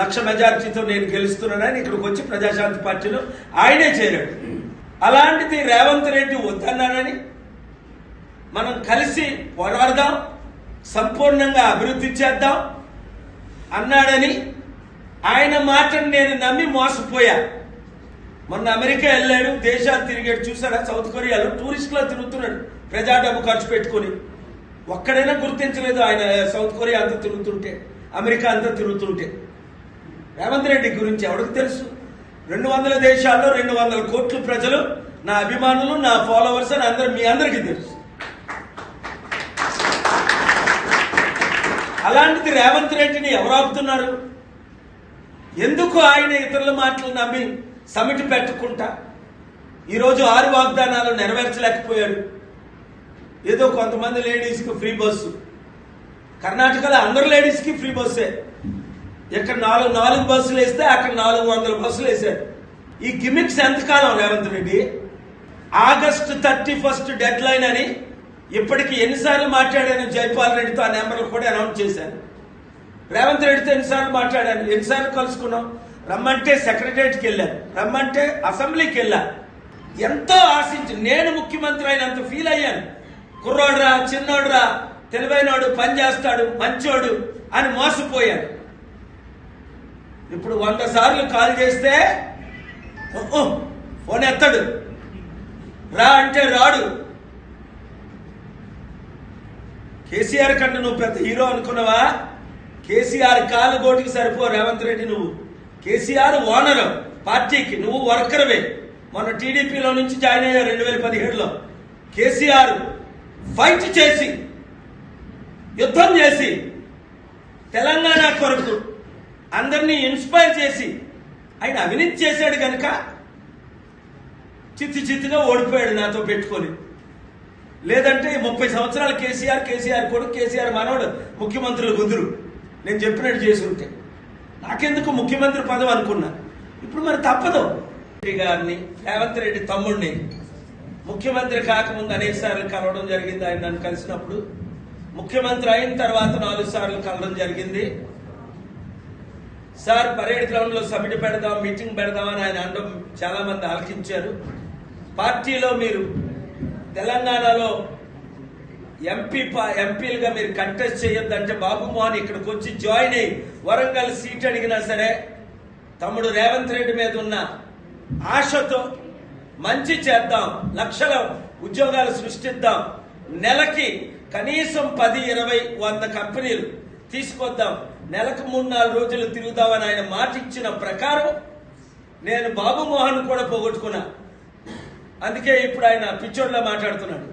లక్ష మెజార్టీతో నేను గెలుస్తున్నానని ఇక్కడికి వచ్చి ప్రజాశాంతి పార్టీలో ఆయనే చేరాడు. అలాంటిది రేవంత్ రెడ్డి వద్దన్నానని మనం కలిసి పోరాడదాం సంపూర్ణంగా అభివృద్ధి చేద్దాం అన్నాడని ఆయన మాటను నేను నమ్మి మోసపోయా. మొన్న అమెరికా వెళ్ళాడు దేశాలు తిరిగాడు చూసాడా సౌత్ కొరియాలో టూరిస్టులో తిరుగుతున్నాడు ప్రజా డబ్బు ఖర్చు పెట్టుకొని. ఒక్కడైనా గుర్తించలేదు ఆయన సౌత్ కొరియా అంతా తిరుగుతుంటే అమెరికా అంతా తిరుగుతుంటే. రేవంత్ రెడ్డి గురించి ఎవరికి తెలుసు? రెండు వందల దేశాల్లో రెండు వందల కోట్ల ప్రజలు నా అభిమానులు నా ఫాలోవర్స్ అని అందరు మీ అందరికీ తెలుసు. అలాంటిది రేవంత్ రెడ్డిని ఎవరు ఆపుతున్నారు? ఎందుకు ఆయన ఇతరుల మాటలు నమ్మి సమిటి పెట్టుకుంటా? ఈరోజు ఆరు వాగ్దానాలు నెరవేర్చలేకపోయాడు. ఏదో కొంతమంది లేడీస్కి ఫ్రీ బస్సు. కర్ణాటకలో అందరు లేడీస్కి ఫ్రీ బస్సే. ఇక్కడ నాలుగు నాలుగు బస్సులు వేస్తే అక్కడ నాలుగు వందల బస్సులు వేశారు ఈ గిమిక్స్ ఎంతకాలం Revanth Reddy? August thirty first deadline అని ఇప్పటికి ఎన్నిసార్లు మాట్లాడాను జైపాల్ రెడ్డితో ఆ నెంబర్ కూడా అనౌన్స్ చేశాను. రేవంత్ రెడ్డితో ఎన్నిసార్లు మాట్లాడాను? ఎన్నిసార్లు కలుసుకున్నాం? రమ్మంటే సెక్రటరేట్కి వెళ్ళాను రమ్మంటే అసెంబ్లీకి వెళ్ళాను ఎంతో ఆశించి నేను ముఖ్యమంత్రి అయినంత ఫీల్ అయ్యాను. కుర్రోడురా చిన్నోడురా తెలివైనోడు పని చేస్తాడు మంచోడు అని మోసపోయాను. ఇప్పుడు వంద సార్లు కాల్ చేస్తే ఫోన్ ఎత్తాడు. రా అంటే రాడు. కేసీఆర్ కంటే నువ్వు పెద్ద హీరో అనుకున్నావా? కేసీఆర్ కాలు గోటికి సరిపో రేవంత్ రెడ్డి నువ్వు. కేసీఆర్ ఓనర్ పార్టీకి నువ్వు వర్కర్వే. మొన్న టీడీపీలో నుంచి జాయిన్ అయ్యావు రెండు వేల పదిహేడులో. కేసీఆర్ ఫైట్ చేసి యుద్ధం చేసి తెలంగాణ కొరకు అందరినీ ఇన్స్పైర్ చేసి ఆయన అవినీతి చేశాడు కనుక చిత్తి చిత్తుగా ఓడిపోయాడు నాతో పెట్టుకొని. లేదంటే ముప్పై సంవత్సరాలు కేసీఆర్ కేసీఆర్ కొడుకు కేసీఆర్ మనవడు ముఖ్యమంత్రులు కుదురు నేను చెప్పినట్టు చేసి ఉంటే. నాకెందుకు ముఖ్యమంత్రి పదవి అనుకున్నా? ఇప్పుడు మరి తప్పదు. గారిని రేవంత్ రెడ్డి తమ్ముడిని ముఖ్యమంత్రి కాకముందు అనేక సార్లు కలవడం జరిగింది. ఆయన నన్ను కలిసినప్పుడు ముఖ్యమంత్రి అయిన తర్వాత నాలుగు సార్లు కలవడం జరిగింది. సార్ పరేడ్ గ్రౌండ్లో సమిట్ పెడదాం మీటింగ్ పెడదాం అని ఆయన అనడం చాలా మంది ఆలకించారు. పార్టీలో మీరు తెలంగాణలో ఎంపీ ఎంపీలుగా మీరు కంటెస్ట్ చేయొద్దంటే బాబు మోహన్ ఇక్కడికి వచ్చి జాయిన్ అయ్యి వరంగల్ సీట్ అడిగినా సరే తమ్ముడు రేవంత్ రెడ్డి మీద ఉన్న ఆశతో మంచి చేద్దాం లక్షల ఉద్యోగాలు సృష్టిద్దాం నెలకి కనీసం పది ఇరవై వంద కంపెనీలు తీసుకొద్దాం నెలకు మూడు నాలుగు రోజులు తిరుగుతామని ఆయన మాట ఇచ్చిన ప్రకారం నేను బాబు మోహన్ కూడా పోగొట్టుకున్నా. అందుకే ఇప్పుడు ఆయన పిచ్చోడ్లా మాట్లాడుతున్నాడు.